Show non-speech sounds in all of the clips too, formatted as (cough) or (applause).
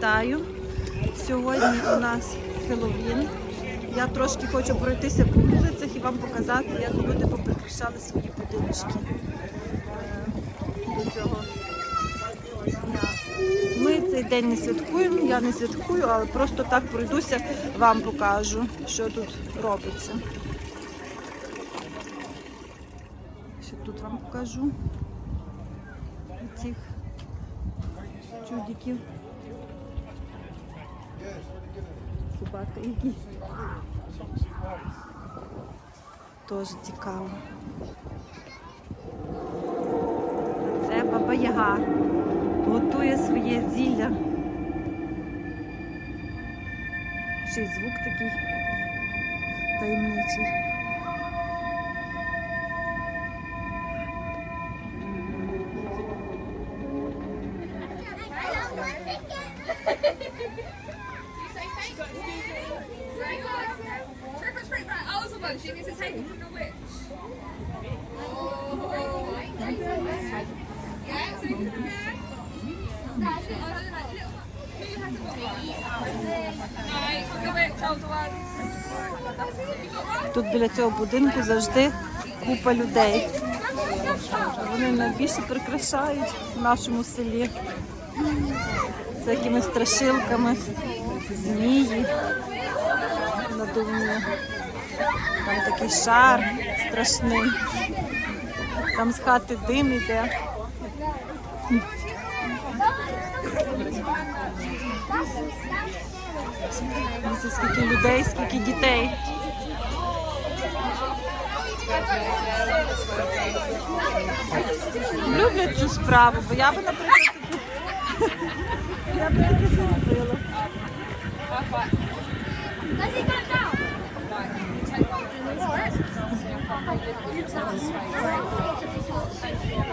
вітаю! Сьогодні у нас Хеллоуін. Я трошки хочу пройтися по вулицях і вам показати, як люди поприкрашали свої будиночки е, до цього. Ми цей день не святкуємо, я не святкую, але просто так пройдуся, вам покажу, що тут робиться. Ще тут вам покажу цих чудиків. Собаки які. Теж цікаво. Це баба Яга. Готує своє зілля. Ще й звук такий таємничий. Oh. Oh? Тут біля цього будинку завжди купа людей. Вони найбільше прикрашають в нашому селі. Всякими страшилками, змії надувні. Там такий шар страшний. Там з хати дим іде. Дивіться, скільки людей, скільки дітей. Люблять цю справу, бо я би, наприклад, (laughs) я би таке зробила.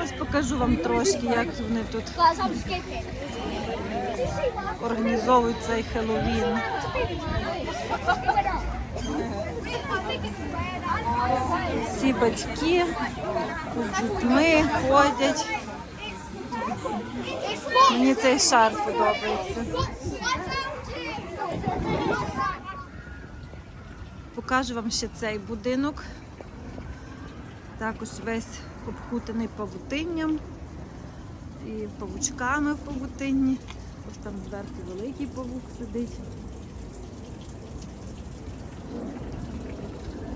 Ось покажу вам трошки, як вони тут організовують цей Хеллоуін. Всі батьки з дітьми ходять. Мені цей шар подобається. Покажу вам ще цей будинок. Також весь обкутаний павутинням і павучками в павутинні. Ось там зверху великий павук сидить.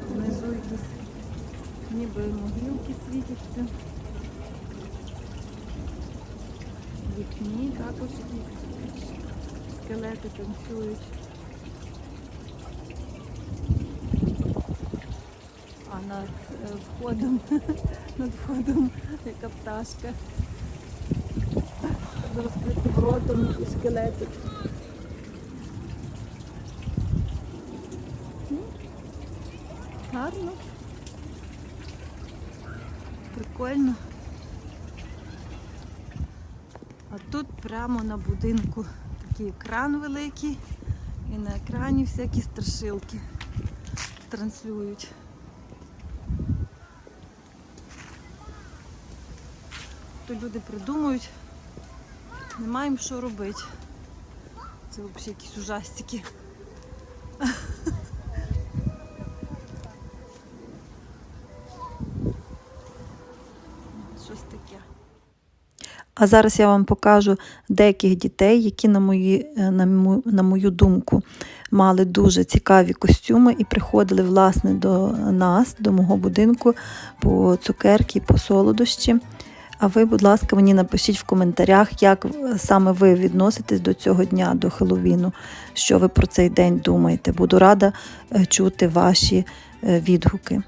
Внизу якісь ніби могилки світяться. Вікні також якісь скелети танцюють. А над е, входом, (laughs) над входом яка пташка. З розкритим ротом і скелетик. Гарно. Прикольно. А тут прямо на будинку такий екран великий і на екрані всякі страшилки транслюють. То люди придумують, не маємо що робити. Це взагалі якісь ужастики. (laughs) Щось таке. А зараз я вам покажу деяких дітей, які, на, мої, е, на, мо- на мою думку, мали дуже цікаві костюми і приходили власне до нас, до мого будинку по цукерки, по солодощі. А ви, будь ласка, мені напишіть в коментарях, як саме ви відноситесь до цього дня, до Хеловіну, що ви про цей день думаєте. Буду рада е, чути ваші е, відгуки.